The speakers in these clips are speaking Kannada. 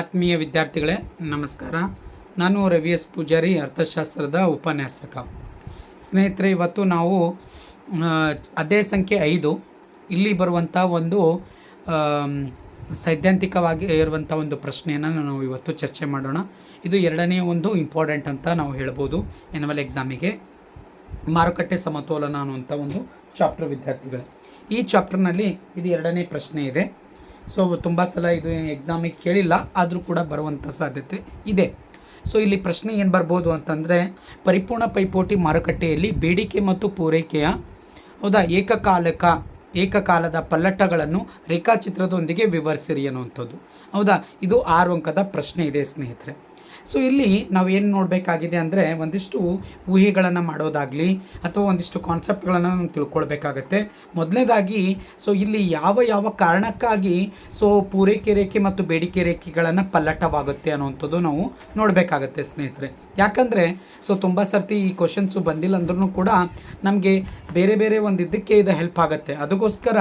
ಆತ್ಮೀಯ ವಿದ್ಯಾರ್ಥಿಗಳೇ, ನಮಸ್ಕಾರ. ನಾನು ರವಿ ಎಸ್. ಪೂಜಾರಿ, ಅರ್ಥಶಾಸ್ತ್ರದ ಉಪನ್ಯಾಸಕ. ಸ್ನೇಹಿತರೆ, ಇವತ್ತು ನಾವು ಅದೇ ಸಂಖ್ಯೆ ಐದು, ಇಲ್ಲಿ ಬರುವಂಥ ಒಂದು ಸೈದ್ಧಾಂತಿಕವಾಗಿ ಇರುವಂಥ ಒಂದು ಪ್ರಶ್ನೆಯನ್ನು ನಾವು ಇವತ್ತು ಚರ್ಚೆ ಮಾಡೋಣ. ಇದು ಎರಡನೇ ಒಂದು ಇಂಪಾರ್ಟೆಂಟ್ ಅಂತ ನಾವು ಹೇಳ್ಬೋದು. ಎನ್ವಲ್ ಎಕ್ಸಾಮಿಗೆ ಮಾರುಕಟ್ಟೆ ಸಮತೋಲನ ಅನ್ನುವಂಥ ಒಂದು ಚಾಪ್ಟರ್ ವಿದ್ಯಾರ್ಥಿಗಳೇ. ಈ ಚಾಪ್ಟರ್ನಲ್ಲಿ ಇದು ಎರಡನೇ ಪ್ರಶ್ನೆ ಇದೆ. ಸೊ ತುಂಬ ಸಲ ಇದು ಎಕ್ಸಾಮಿಗೆ ಕೇಳಿಲ್ಲ, ಆದರೂ ಕೂಡ ಬರುವಂಥ ಸಾಧ್ಯತೆ ಇದೆ. ಸೊ ಇಲ್ಲಿ ಪ್ರಶ್ನೆ ಏನು ಬರ್ಬೋದು ಅಂತಂದರೆ, ಪರಿಪೂರ್ಣ ಪೈಪೋಟಿ ಮಾರುಕಟ್ಟೆಯಲ್ಲಿ ಬೇಡಿಕೆ ಮತ್ತು ಪೂರೈಕೆಯ, ಹೌದಾ, ಏಕಕಾಲಕ, ಏಕಕಾಲದ ಪಲ್ಲಟಗಳನ್ನು ರೇಖಾಚಿತ್ರದೊಂದಿಗೆ ವಿವರಿಸಿರಿ ಅನ್ನುವಂಥದ್ದು. ಹೌದಾ, ಇದು ಆರು ಅಂಕದ ಪ್ರಶ್ನೆ ಇದೆ ಸ್ನೇಹಿತರೆ. ಸೊ ಇಲ್ಲಿ ನಾವು ಏನು ನೋಡಬೇಕಾಗಿದೆ ಅಂದರೆ ಒಂದಿಷ್ಟು ಊಹೆಗಳನ್ನು ಮಾಡೋದಾಗಲಿ ಅಥವಾ ಒಂದಿಷ್ಟು ಕಾನ್ಸೆಪ್ಟ್ಗಳನ್ನು ನಾವು ತಿಳ್ಕೊಳ್ಬೇಕಾಗತ್ತೆ. ಮೊದಲನೇದಾಗಿ ಸೊ ಇಲ್ಲಿ ಯಾವ ಯಾವ ಕಾರಣಕ್ಕಾಗಿ ಸೊ ಪೂರೈಕೆ ರೇಖೆ ಮತ್ತು ಬೇಡಿಕೆ ರೇಖೆಗಳನ್ನು ಪಲ್ಲಟವಾಗುತ್ತೆ ಅನ್ನೋವಂಥದ್ದು ನಾವು ನೋಡಬೇಕಾಗತ್ತೆ ಸ್ನೇಹಿತರೆ. ಯಾಕಂದರೆ ಸೊ ತುಂಬ ಸರ್ತಿ ಈ ಕ್ವಶನ್ಸು ಬಂದಿಲ್ಲ ಅಂದ್ರೂ ಕೂಡ ನಮಗೆ ಬೇರೆ ಬೇರೆ ಒಂದು ಇದಕ್ಕೆ ಇದು ಹೆಲ್ಪ್ ಆಗುತ್ತೆ. ಅದಕ್ಕೋಸ್ಕರ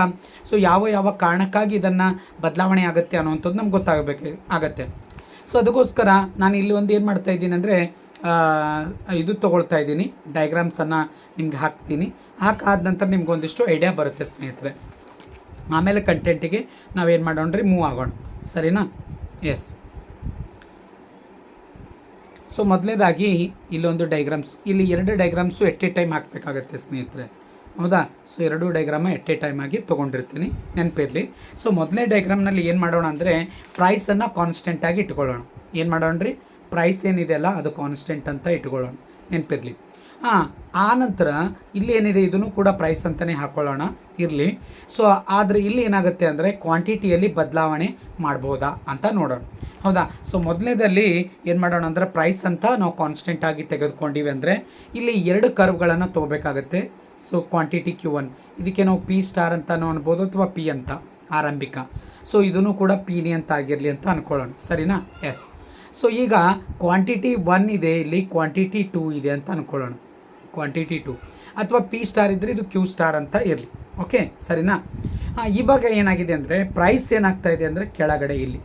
ಸೊ ಯಾವ ಯಾವ ಕಾರಣಕ್ಕಾಗಿ ಇದನ್ನು ಬದಲಾವಣೆ ಆಗುತ್ತೆ ಅನ್ನೋವಂಥದ್ದು ನಮ್ಗೆ ಗೊತ್ತಾಗಬೇಕು, ಆಗತ್ತೆ. ಸೊ ಅದಕ್ಕೋಸ್ಕರ ನಾನು ಇಲ್ಲಿ ಒಂದು ಏನು ಮಾಡ್ತಾ ಇದ್ದೀನಿ ಅಂದರೆ ಇದು ತೊಗೊಳ್ತಾ ಇದ್ದೀನಿ. ಡಯಾಗ್ರಾಮ್ಸನ್ನು ನಿಮ್ಗೆ ಹಾಕ್ತೀನಿ. ಹಾಕಾದ ನಂತರ ನಿಮ್ಗೆ ಒಂದಿಷ್ಟು ಐಡಿಯಾ ಬರುತ್ತೆ ಸ್ನೇಹಿತರೆ. ಆಮೇಲೆ ಕಂಟೆಂಟಿಗೆ ನಾವೇನು ಮಾಡೋಣ ರೀ ಮೂವ್ ಆಗೋಣ. ಸರಿನಾ? ಎಸ್ ಸೊ ಮೊದಲನೇದಾಗಿ ಇಲ್ಲೊಂದು ಡೈಗ್ರಾಮ್ಸ್ ಇಲ್ಲಿ ಎರಡು ಡೈಗ್ರಾಮ್ಸು ಎಟ್ ಎ ಟೈಮ್ ಹಾಕಬೇಕಾಗತ್ತೆ ಸ್ನೇಹಿತರೆ. ಹೌದಾ? ಸೊ ಎರಡೂ ಡೈಗ್ರಾಮ ಎಟ್ ಎ ಟೈಮ್ ಆಗಿ ತೊಗೊಂಡಿರ್ತೀನಿ. ನೆನಪಿರಲಿ. ಸೊ ಮೊದಲನೇ ಡೈಗ್ರಾಮ್ನಲ್ಲಿ ಏನು ಮಾಡೋಣ ಅಂದರೆ ಪ್ರೈಸನ್ನು ಕಾನ್ಸ್ಟೆಂಟಾಗಿ ಇಟ್ಕೊಳ್ಳೋಣ. ಏನು ಮಾಡೋಣ ರೀ? ಪ್ರೈಸ್ ಏನಿದೆ ಅಲ್ಲ, ಅದು ಕಾನ್ಸ್ಟೆಂಟ್ ಅಂತ ಇಟ್ಕೊಳ್ಳೋಣ. ನೆನಪಿರಲಿ. ಹಾಂ, ಆ ನಂತರ ಇಲ್ಲಿ ಏನಿದೆ? ಇದನ್ನು ಕೂಡ ಪ್ರೈಸ್ ಅಂತಲೇ ಹಾಕ್ಕೊಳ್ಳೋಣ ಇರಲಿ. ಸೊ ಆದರೆ ಇಲ್ಲಿ ಏನಾಗುತ್ತೆ ಅಂದರೆ ಕ್ವಾಂಟಿಟಿಯಲ್ಲಿ ಬದಲಾವಣೆ ಮಾಡ್ಬೋದಾ ಅಂತ ನೋಡೋಣ. ಹೌದಾ? ಸೊ ಮೊದಲನೇದಲ್ಲಿ ಏನು ಮಾಡೋಣ ಅಂದರೆ ಪ್ರೈಸ್ ಅಂತ ನಾವು ಕಾನ್ಸ್ಟೆಂಟಾಗಿ ತೆಗೆದುಕೊಂಡಿವಿ ಅಂದರೆ ಇಲ್ಲಿ ಎರಡು ಕರ್ವ್ಗಳನ್ನು ತೊಗೋಬೇಕಾಗತ್ತೆ. ಸೊ ಕ್ವಾಂಟಿಟಿ ಕ್ಯೂ ಒನ್ ಇದಕ್ಕೆ ನಾವು ಪಿ ಸ್ಟಾರ್ ಅಂತಲೂ ಅನ್ಬೋದು ಅಥವಾ ಪಿ ಅಂತ, ಆರಂಭಿಕ. ಸೊ ಇದನ್ನು ಕೂಡ ಪಿನಿ ಅಂತ ಆಗಿರಲಿ ಅಂತ ಅಂದ್ಕೊಳ್ಳೋಣ ಸರಿನಾ? ಎಸ್ ಸೊ ಈಗ ಕ್ವಾಂಟಿಟಿ ಒನ್ ಇದೆ, ಇಲ್ಲಿ ಕ್ವಾಂಟಿಟಿ ಟೂ ಇದೆ ಅಂತ ಅಂದ್ಕೊಳ್ಳೋಣ ಕ್ವಾಂಟಿಟಿ ಟೂ ಅಥವಾ ಪಿ ಸ್ಟಾರ್ ಇದ್ದರೆ ಇದು ಕ್ಯೂ ಸ್ಟಾರ್ ಅಂತ ಇರಲಿ. ಓಕೆ ಸರಿನಾ? ಇವಾಗ ಏನಾಗಿದೆ ಅಂದರೆ ಪ್ರೈಸ್ ಏನಾಗ್ತಾ ಇದೆ ಅಂದರೆ ಕೆಳಗಡೆ ಇಲ್ಲಿ.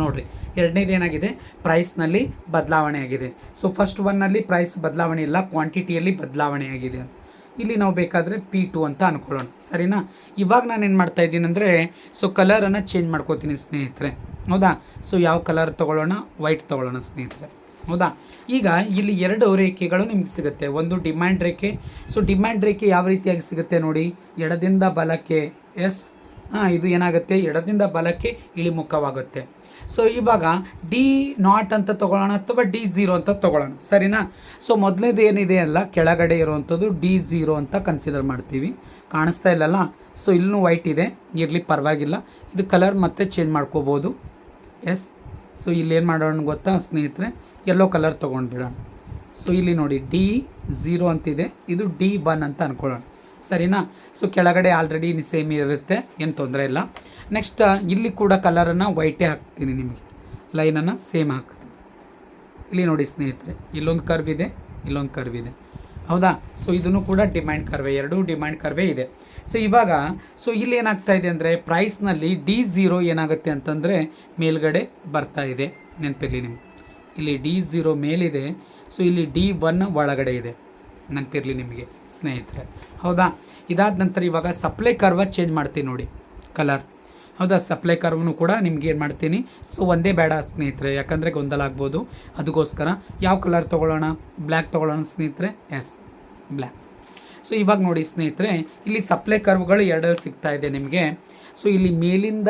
ನೋಡಿರಿ, ಎರಡನೇದು ಏನಾಗಿದೆ? ಪ್ರೈಸ್ನಲ್ಲಿ ಬದಲಾವಣೆ ಆಗಿದೆ. ಸೊ ಫಸ್ಟ್ ಒನ್ನಲ್ಲಿ ಪ್ರೈಸ್ ಬದಲಾವಣೆ ಇಲ್ಲ ಕ್ವಾಂಟಿಟಿಯಲ್ಲಿ ಬದಲಾವಣೆ ಆಗಿದೆ ಅಂತ. ಇಲ್ಲಿ ನಾವು ಬೇಕಾದರೆ ಪಿ ಟು ಅಂತ ಅನ್ಕೊಳ್ಳೋಣ. ಸರಿನಾ? ಇವಾಗ ನಾನು ಏನು ಮಾಡ್ತಾ ಇದ್ದೀನಿ ಅಂದರೆ ಸೊ ಕಲರನ್ನು ಚೇಂಜ್ ಮಾಡ್ಕೋತೀನಿ ಸ್ನೇಹಿತರೆ. ಹೌದಾ? ಸೊ ಯಾವ ಕಲರ್ ತೊಗೊಳ್ಳೋಣ? ವೈಟ್ ತೊಗೊಳ್ಳೋಣ ಸ್ನೇಹಿತರೆ. ಹೌದಾ? ಈಗ ಇಲ್ಲಿ ಎರಡು ರೇಖೆಗಳು ನಿಮ್ಗೆ ಸಿಗುತ್ತೆ. ಒಂದು ಡಿಮ್ಯಾಂಡ್ ರೇಖೆ. ಸೊ ಡಿಮ್ಯಾಂಡ್ ರೇಖೆ ಯಾವ ರೀತಿಯಾಗಿ ಸಿಗುತ್ತೆ ನೋಡಿ. ಎಡದಿಂದ ಬಲಕ್ಕೆ ಎಸ್ ಹಾಂ ಇದು ಏನಾಗುತ್ತೆ? ಎಡದಿಂದ ಬಲಕ್ಕೆ ಇಳಿಮುಖವಾಗುತ್ತೆ. ಸೊ ಇವಾಗ ಡಿ ನಾಟ್ ಅಂತ ತೊಗೊಳ್ಳೋಣ ಅಥವಾ ಡಿ ಝೀರೋ ಅಂತ ತೊಗೊಳ್ಳೋಣ. ಸರಿನಾ? ಸೊ ಮೊದಲನೇದು ಏನಿದೆ ಅಲ್ಲ, ಕೆಳಗಡೆ ಇರುವಂಥದ್ದು ಡಿ ಝೀರೋ ಅಂತ ಕನ್ಸಿಡರ್ ಮಾಡ್ತೀವಿ. ಕಾಣಿಸ್ತಾ ಇಲ್ಲಲ್ಲ? ಸೊ ಇಲ್ಲೂ ವೈಟ್ ಇದೆ. ಇರಲಿ, ಪರವಾಗಿಲ್ಲ. ಇದು ಕಲರ್ ಮತ್ತೆ ಚೇಂಜ್ ಮಾಡ್ಕೋಬೋದು. ಎಸ್ ಸೊ ಏನು ಮಾಡೋಣ ಗೊತ್ತಾ ಸ್ನೇಹಿತರೆ? Yellow colour ತೊಗೊಂಡ್ಬಿಡೋಣ. ಸೊ ಇಲ್ಲಿ ನೋಡಿ ಡಿ ಝೀರೋ ಅಂತಿದೆ. ಇದು ಡಿ ಒನ್ ಅಂತ ಅಂದ್ಕೊಳ್ಳೋಣ ಸರಿನಾ? ಸೊ ಕೆಳಗಡೆ ಆಲ್ರೆಡಿ ಸೇಮ್ ಇರುತ್ತೆ. ಏನು ತೊಂದರೆ ಇಲ್ಲ. ನೆಕ್ಸ್ಟ್ ಇಲ್ಲಿ ಕೂಡ ಕಲರನ್ನು ವೈಟೇ ಹಾಕ್ತೀನಿ ನಿಮಗೆ. ಲೈನನ್ನು ಸೇಮ್ ಹಾಕ್ತೀನಿ. ಇಲ್ಲಿ ನೋಡಿ ಸ್ನೇಹಿತರೆ, ಇಲ್ಲೊಂದು ಕರ್ವ್ ಇದೆ, ಇಲ್ಲೊಂದು ಕರ್ವ್ ಇದೆ. ಹೌದಾ? ಸೊ ಇದನ್ನು ಕೂಡ ಡಿಮ್ಯಾಂಡ್ ಕರ್ವೆ ಎರಡೂ ಡಿಮ್ಯಾಂಡ್ ಕರ್ವೆ ಇದೆ. ಸೊ ಇವಾಗ ಸೊ ಇಲ್ಲಿ ಏನಾಗ್ತಾ ಇದೆ ಅಂದರೆ ಪ್ರೈಸ್ನಲ್ಲಿ ಡಿ ಝೀರೋ ಏನಾಗುತ್ತೆ ಅಂತಂದರೆ, ಮೇಲ್ಗಡೆ ಬರ್ತಾ ಇದೆ. ನೆನಪಿರಲಿ ನಿಮ್ಗೆ. ಇಲ್ಲಿ ಡಿ ಝೀರೋ ಮೇಲಿದೆ ಸೊ ಇಲ್ಲಿ ಡಿ ಒನ್ ಒಳಗಡೆ ಇದೆ. ನೆನಪಿರಲಿ ನಿಮಗೆ, ಸ್ನೇಹಿತರೆ. ಹೌದಾ? ಇದಾದ ನಂತರ ಇವಾಗ ಸಪ್ಲೈ ಕರ್ವ ಚೇಂಜ್ ಮಾಡ್ತೀನಿ ನೋಡಿ ಕಲರ್ ಹೌದಾ ಸಪ್ಲೈ ಕರ್ವ್ನು ಕೂಡ ನಿಮ್ಗೆ ಏನು ಮಾಡ್ತೀನಿ? ಸೊ ಒಂದೇ ಬೇಡ ಸ್ನೇಹಿತರೆ, ಯಾಕಂದರೆ ಗೊಂದಲ ಆಗ್ಬೋದು. ಅದಕ್ಕೋಸ್ಕರ ಯಾವ ಕಲರ್ ತೊಗೊಳ್ಳೋಣ? ಬ್ಲ್ಯಾಕ್ ತೊಗೊಳ್ಳೋಣ ಸ್ನೇಹಿತರೆ? ಎಸ್ ಬ್ಲ್ಯಾಕ್ ಸೊ ಇವಾಗ ನೋಡಿ ಸ್ನೇಹಿತರೆ, ಇಲ್ಲಿ ಸಪ್ಲೈ ಕರ್ವ್ಗಳು ಎರಡು ಸಿಗ್ತಾ ಇದೆ ನಿಮಗೆ. ಸೊ ಇಲ್ಲಿ ಮೇಲಿಂದ